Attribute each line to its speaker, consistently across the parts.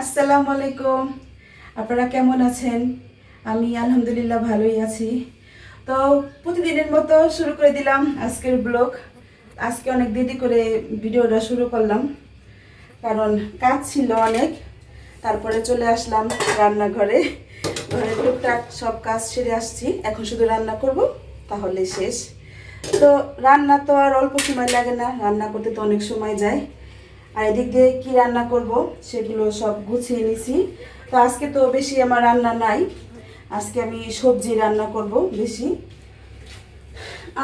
Speaker 1: আসসালামু আলাইকুম। আপনারা কেমন আছেন? আমি আলহামদুলিল্লাহ ভালোই আছি। তো প্রতিদিনের মতো শুরু করে দিলাম আজকের ব্লগ। আজকে অনেক দেরি করে ভিডিওটা শুরু করলাম। কারণ কাজ ছিল অনেক। তারপরে চলে আসলাম রান্নাঘরে। ঘরে টুকটাক সব কাজ সেরে আসছি। এখন শুধু রান্না করব, তাহলে শেষ। তো রান্না তো আর অল্প সময় লাগে না। রান্না করতে তো অনেক সময় যায়। আর এদিক দিয়ে কী রান্না করব সেগুলো সব গুছিয়ে নিছি। তো আজকে তো বেশি আমার রান্না নাই, আজকে আমি সবজি রান্না করব বেশি।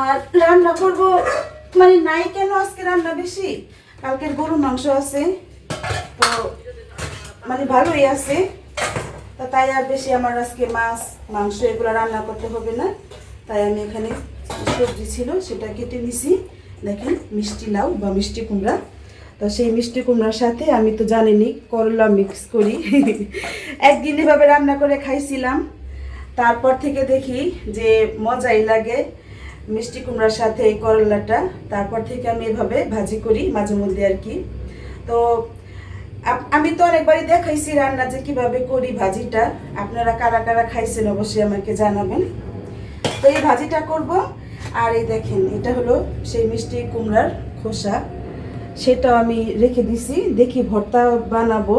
Speaker 1: আর রান্না করব মানে নাই কেন আজকে রান্না বেশি? কালকের গরু মাংস আছে, তো মানে ভালোই আছে। তা তাই আর বেশি আমার আজকে মাছ, মাংস এগুলো রান্না করতে হবে না। তাই আমি এখানে সবজি ছিল সেটা কেটে নিছি। দেখেন মিষ্টি লাউ বা মিষ্টি কুমড়া। তো সেই মিষ্টি কুমড়ার সাথে আমি তো জানিনি, করলা মিক্স করি। একদিন এভাবে রান্না করে খাইছিলাম। তারপর থেকে দেখি যে মজাই লাগে মিষ্টি কুমড়ার সাথে এই করলাটা। তারপর থেকে আমি এভাবে ভাজি করি মাঝে মধ্যে আর কি। তো আমি তো অনেকবারই দেখাইছি রান্না যে কীভাবে করি ভাজিটা। আপনারা কারা কারা খাইছেন অবশ্যই আমাকে জানাবেন। তো এই ভাজিটা করব। আর এই দেখেন, এটা হলো সেই মিষ্টি কুমড়ার খোসা। সেটাও আমি রেখে দিছি, দেখি ভর্তা বানাবো।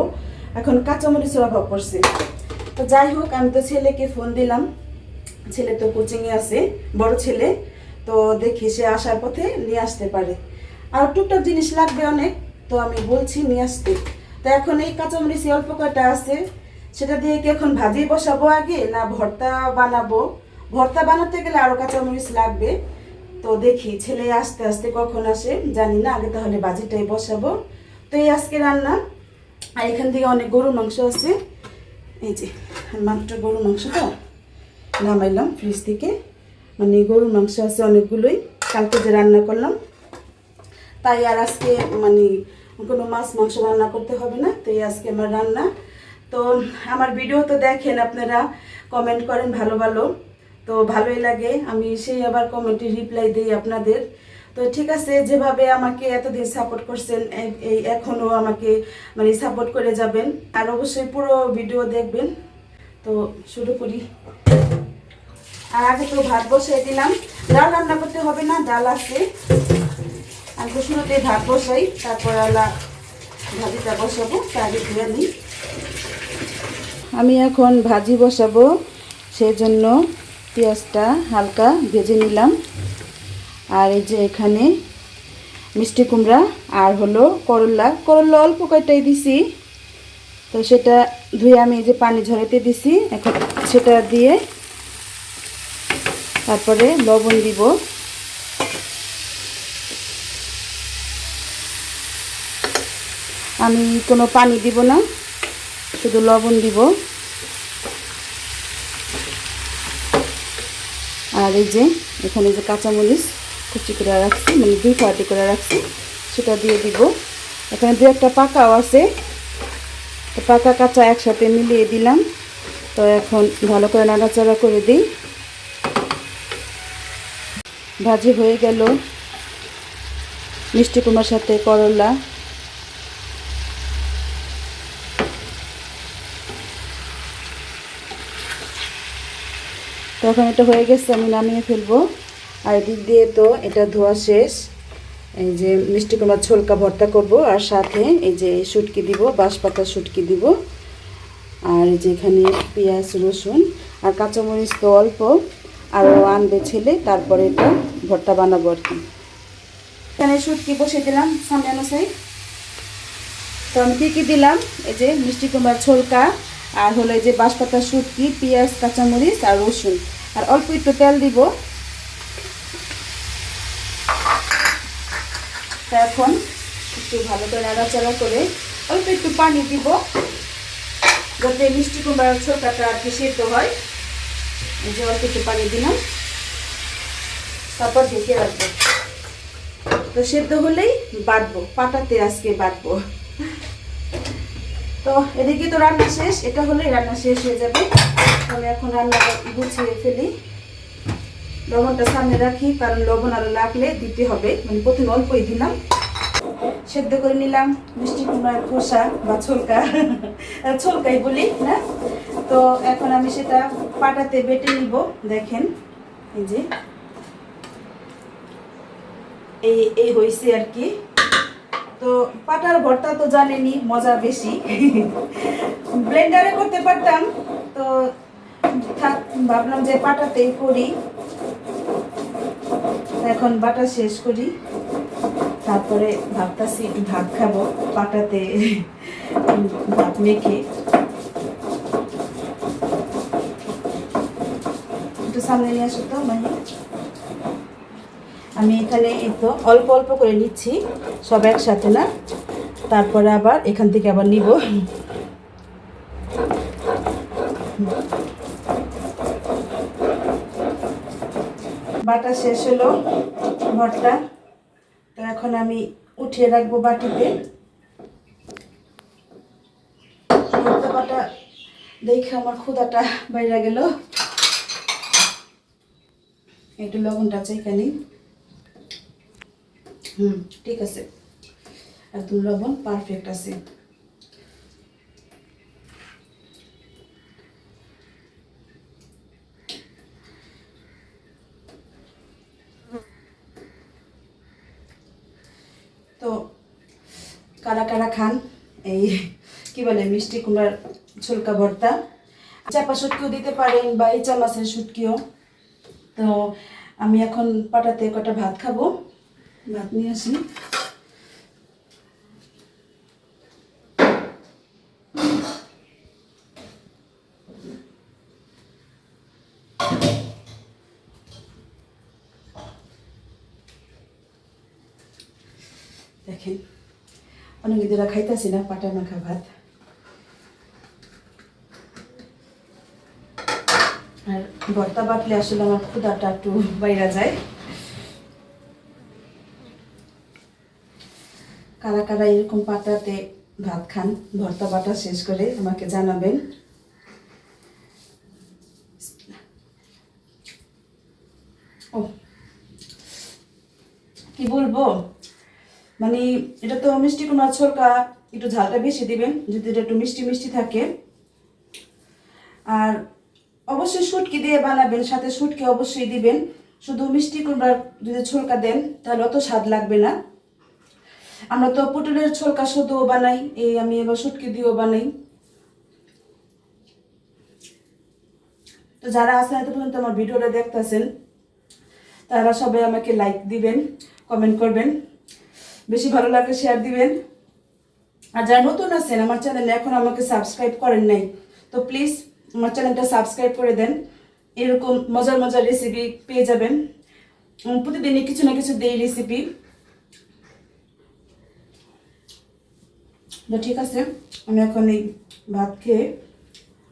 Speaker 1: এখন কাঁচামরিচের অভাব পড়ছে। তো যাই হোক, আমি তো ছেলেকে ফোন দিলাম। ছেলে তো কোচিংয়ে আছে, বড় ছেলে। তো দেখি সে আসার পথে নিয়ে আসতে পারে। আর টুকটাক জিনিস লাগবে অনেক, তো আমি বলছি নিয়ে আসতে। তো এখন এই কাঁচামরিচ অল্প কয়টা আছে, সেটা দিয়ে কি এখন ভাজি বসাবো আগে, না ভর্তা বানাবো? ভর্তা বানাতে গেলে আরও কাঁচামরিচ লাগবে। তো দেখি, ছেলে আস্তে আস্তে কখন আসে, জানি না, আগে তাহলে বাজিটাই বসাবো। তো এই আজকে রান্না, আর এখান থেকে অনেক গরুর মাংস আছে। এই যে, মাত্র গরুর মাংসটা নামাইলাম ফ্রিজ থেকে। মানে গরুর মাংস আছে অনেকগুলোই, কালকে যে রান্না করলাম। তাই আর আজকে মানে কোনো মাছ মাংস রান্না করতে হবে না, তো এই আজকে আমার রান্না। তো আমার ভিডিও তো দেখেন আপনারা কমেন্ট করেন ভালো ভালো। তো ভালোই লাগে। আমি সেই আবার কমেন্টে রিপ্লাই দিই আপনাদের। তো ঠিক আছে, যেভাবে আমাকে এতদিন সাপোর্ট করছেন এই- এখনও আমাকে মানে সাপোর্ট করে যাবেন। আর অবশ্যই পুরো ভিডিও দেখবেন। তো শুরু করি। আর আগে তো ভাত বসাই দিলাম। ডাল রান্না করতে হবে না, ডাল আছে। তো শুরুতে ভাত বসাই, তারপর আলা ভাজিটা বসাবো তার ধুয়ে নিই। আমি এখন ভাজি বসাবো, সেই জন্য পেঁয়াজটা হালকা ভেজে নিলাম। আর এই যে এখানে মিষ্টি কুমড়া আর হলো করলা। করলা অল্প কয়টাই দিছি। তো সেটা ধুয়ে আমি এই যে পানি ঝরাতে দিছি। এখন সেটা দিয়ে তারপরে লবণ দিব। আমি কোনো পানি দিব না, শুধু লবণ দিব। আর এই যে, এখানে যে কাঁচামরিচ কুচি করে রাখছি মানে দুই ফাটি করে রাখছি, সেটা দিয়ে দিব। এখানে দু একটা পাকাও আছে। পাকা কাঁচা একসাথে মিলিয়ে দিলাম। তো এখন ভালো করে নাড়াচাড়া করে দিই। ভাজি হয়ে গেল। মিষ্টি কুমার সাথে করলা। তো এখন এটা হয়ে গেছে, আমি নামিয়ে ফেলব। আর এদিক দিয়ে তো এটা ধোয়া শেষ। এই যে মিষ্টি কুমার ছোলকা ভর্তা করব, আর সাথে এই যে শুটকি দিব, বাঁশপাতা শুটকি দিব। আর এই যে এখানে পেঁয়াজ, রসুন আর কাঁচামরিচ তো অল্প। আরও আনবে ছেলে, তারপরে এটা ভর্তা বানাবো আর কি। এখানে শুটকি বসে দিলাম সামনে অনুসাই তো আমি কী কী দিলাম? এই যে মিষ্টি কুমড়ার ছোলকা আর হলো এই যে বাঁশপাতা শুটকি, পেঁয়াজ, কাঁচামরিচ আর রসুন। আর অল্প একটু তেল দিব। এখন একটু ভালো করে নাড়াচাড়া করে অল্প একটু পানি দিব, যাতে মিষ্টি কুমড়ার ছোলকাটা আর কি সেদ্ধ হয়। এই যে অল্প একটু পানি দিলাম। তারপর ঢেকে রাখব। তো সেদ্ধ হলেই বাটবো, পাটাতে আজকে বাটবো। তো এদিকে তো রান্না শেষ, এটা হলেই রান্না শেষ হয়ে যাবে। আমি এখন রান্না গুছিয়ে ফেলি। লবণটা সামনে রাখি, কারণ লবণ আরও লাগলে দিতে হবে। মানে প্রথমে অল্পই দিলাম। সেদ্ধ করে নিলাম, মিষ্টি কুমড়ার খোসা বা ছোলকা। ছোলকাই বলি, না? তো এখন আমি সেটা পাটাতে বেটে নিব, দেখেন। এই যে। এই এই হয়েছে আর কি। তো পাটার ভর্তা তো জানেনি মজা বেশি। ব্লেন্ডারে করতে পারতাম, তো ভাবলাম যে পাটাতেই করি। এখন বাটা শেষ করি। তারপরে ভাবতাছি একটু ভাত খাব, পাটাতে ভাত মেখে। একটু সামনে নিয়ে আসো তো, মাহি। আমি এখানে তো অল্প অল্প করে নিচ্ছি, সব একসাথে না? তারপরে আবার এখান থেকে আবার নিব। বাটা শেষ হলো ভরটা তো এখন আমি উঠিয়ে রাখব বাটিতে। বাটা দেখে আমার ক্ষুদাটা বাইরে গেল। একটু লবণটা চাই খালি ঠিক আছে। একদম লবণ পারফেক্ট আছে। তো কারা কারা খান? এই কি বলে, মিষ্টি কুমড়ার ঝুলকা ভর্তা। চাপা শুটকিও দিতে পারেন বা এই চামাচের শুটকিও। তো আমি এখন পাটাতে কটা ভাত খাব। ভাত নিয়ে আসি দেখেন, অনেক দিদিরা খাইতেছি না পাটা মাখা ভাত। আর ভর্তা বাটলে আসলে আমার ক্ষুদাটা একটু বাইরা যায়। কারা কারা এরকম পাতাতে ভাত খান, ভর্তা বাটা শেষ করে আমাকে জানাবেন। ও, কি বলব? মানে এটা তো মিষ্টি কুমড়া ছলকা একটু ঝালটা বেশি দিবেন, যদি এটা একটু মিষ্টি মিষ্টি থাকে। আর অবশ্যই শুটকি দিয়ে বানাবেন, সাথে শুটকি অবশ্যই দিবেন। শুধু মিষ্টি কুমড়ার যদি ছলকা দেন, তাহলে অত স্বাদ লাগবে না। আমরা তো পটলের ছলকা শুধুও বানাই, এই আমি এবার শুটকি দিয়েও বানাই। তো যারা আছেন এত পর্যন্ত আমার ভিডিওটা দেখতেছেন, তারা সবাই আমাকে লাইক দিবেন কমেন্ট করবেন, বেশি ভালো লাগলে শেয়ার দিবেন। আর যারা নতুন আছেন, আমার চ্যানেলে এখন আমাকে সাবস্ক্রাইব করেন নাই, তো প্লিজ আমার চ্যানেলটা সাবস্ক্রাইব করে দেন। এরকম মজার মজার রেসিপি পেয়ে যাবেন। প্রতিদিনই কিছু না কিছু দেই রেসিপি তো ঠিক আছে, আমি এখন এই ভাত খেয়ে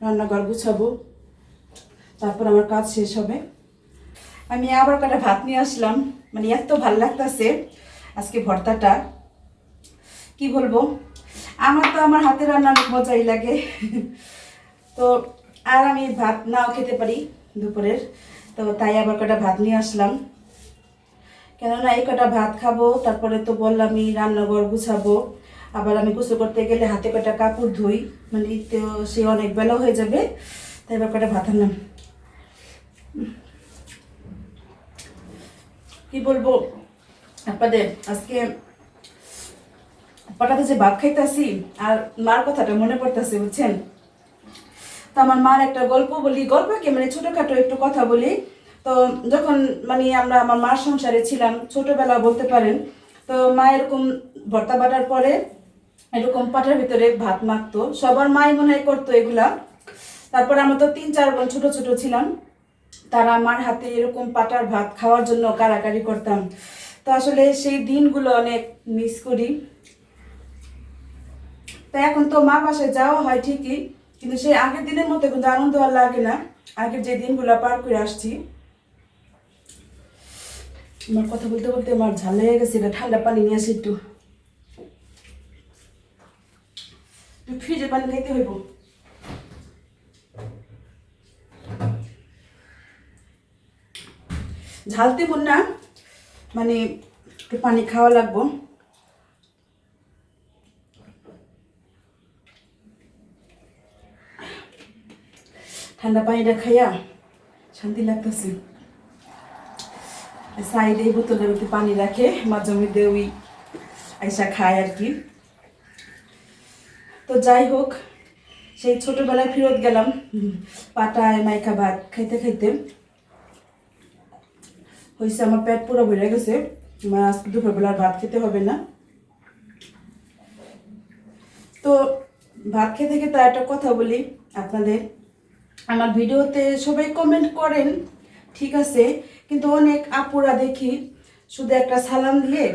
Speaker 1: রান্নাঘর গুছাবো। তারপর আমার কাজ শেষ হবে। আমি আবার কটা ভাত নিয়ে আসলাম। মানে এত ভালো লাগতেছে আজকে ভর্তাটা। কি বলব? আমার তো আমার হাতে রান্না অনেক মজাই লাগে। তো আর আমি ভাত নাও খেতে পারি দুপুরের। তো তাই আবার কটা ভাত নিয়ে আসলাম। কেননা এই কটা ভাত খাব, তারপরে তো বললামই রান্নাঘর গুছাবো। আবার আমি গোসল করতে গেলে হাতে কটা কাপড় ধুই মানে তো সে অনেক বেলা হয়ে যাবে, তাই ব্যাপারটা কটা ভাত আনলাম। কি বলব? আপনাদের আজকে পাটাতে যে ভাত খাইতেছি আর মার কথাটা মনে পড়তেছে, বুঝছেন? তো আমার মার একটা গল্প বলি, গল্প কি? মানে ছোটখাটো একটু কথা বলি। তো যখন মানে আমরা আমার মার সংসারে ছিলাম, ছোটবেলা বলতে পারেন, তো মা এরকম ভর্তা বাটার পরে এরকম পাটার ভিতরে ভাত মাখতো। সবার মাই মনে হয় করতো এগুলা। তারপর আমরা তো তিন, চার বোন ছোট ছোট ছিলাম। তারা আমার হাতে এরকম পাটার ভাত খাওয়ার জন্য কারাকারি করতাম। তো আসলে সেই দিনগুলো অনেক মিস করি। তো এখন তো মা বাসায় যাওয়া হয় ঠিকই, কিন্তু সেই আগের দিনের মতো কিন্তু আনন্দ আর লাগে না। আগের যে দিনগুলো পার করে আসছি। আমার কথা বলতে বলতে আমার ঝাল লেগে গেছে ঠান্ডা পানি নিয়ে আসি একটু। ফ্রিজের পানি খাইতে হইব। ঝালতে বোন না মানে একটু পানি খাওয়া লাগবো। ঠান্ডা পানিটা খাইয়া শান্তি লাগতেছে। সাইডে বোতলের মধ্যে পানি রাখে, মাঝে মধ্যে ওই আইসা খায় আর কি। তো যাই হোক, সেই ছোটবেলায় ফেরত গেলাম, পাটায় মাইকা ভাত খাইতে খাইতে। হয়েছে আমার পেট পুরো ভরে গেছে আজকে দুপুরবেলা ভাত খেতে হবে না। তো ভাত খেতে খেতে একটা কথা বলি আপনাদের। আমার ভিডিওতে সবাই কমেন্ট করেন, ঠিক আছে, কিন্তু অনেক আপুরা দেখি শুধু একটা সালাম দিয়ে,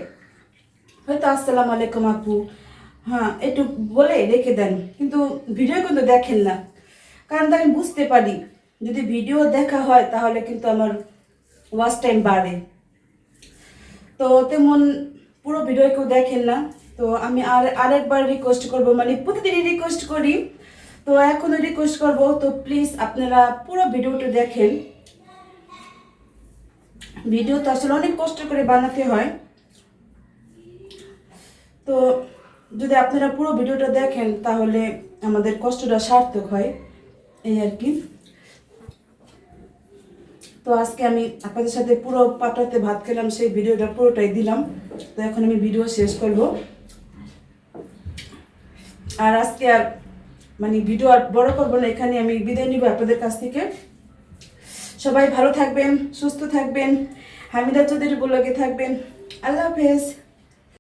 Speaker 1: হয়তো আসসালামু আলাইকুম আপু হ্যাঁ একটু বলে রেখে দেন। কিন্তু ভিডিও কিন্তু দেখেন না। কারণ আমি বুঝতে পারি, যদি ভিডিও দেখা হয় তাহলে কিন্তু আমার ওয়াচ টাইম বাড়ে। তো তেমন পুরো ভিডিও কেউ দেখেন না। তো আমি আর, আরেকবার রিকোয়েস্ট করব মানে প্রতিদিনই রিকোয়েস্ট করি। তো এখনও রিকোয়েস্ট করব, তো প্লিজ আপনারা পুরো ভিডিওটা দেখেন। ভিডিও তো আসলে অনেক কষ্ট করে বানাতে হয়। তো যদি আপনারা পুরো ভিডিওটা দেখেন, তাহলে আমাদের কষ্টটা সার্থক হয়। এই আর কি। তো আজকে আমি আপনাদের সাথে পুরো পাটাতে ভাত খেলাম, সেই ভিডিওটা পুরোটাই দিলাম। তো এখন আমি ভিডিও শেষ করব। আর আজকে আর মানে ভিডিও আর বড় করব না, এখানে আমি বিদায় নিব আপনাদের কাছ থেকে। সবাই ভালো থাকবেন, সুস্থ থাকবেন। হামিদা চৌধুরী ব্লগে থাকবেন। আল্লাহ হাফেজ।